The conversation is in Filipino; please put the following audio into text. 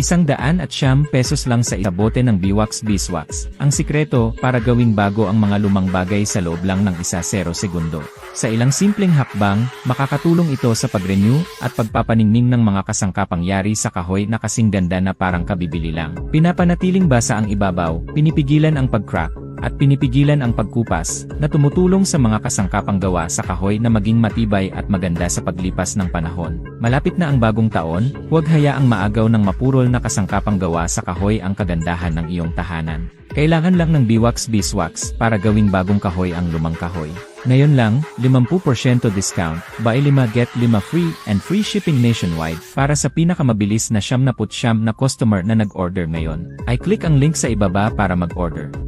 Isang daan at siyam pesos lang sa isa bote ng Biwax Beeswax. Ang sikreto para gawing bago ang mga lumang bagay sa loob lang ng isa zero segundo. Sa ilang simpleng hakbang, makakatulong ito sa pag-renew at pagpapaningning ng mga kasangkapang yari sa kahoy na kasing ganda na parang kabibili lang. Pinapanatiling basa ang ibabaw, pinipigilan ang pag-crack, at pinipigilan ang pagkupas na tumutulong sa mga kasangkapang gawa sa kahoy na maging matibay at maganda sa paglipas ng panahon. Malapit na ang bagong taon, huwag hayaang maagaw ng mapurol na kasangkapang gawa sa kahoy ang kagandahan ng iyong tahanan. Kailangan lang ng Biwax Beeswax para gawing bagong kahoy ang lumang kahoy. Ngayon lang, 50% discount, buy 5 get 5 free and free shipping nationwide para sa pinakamabilis na 79 na customer na nag-order ngayon. Ay click ang link sa ibaba para mag-order.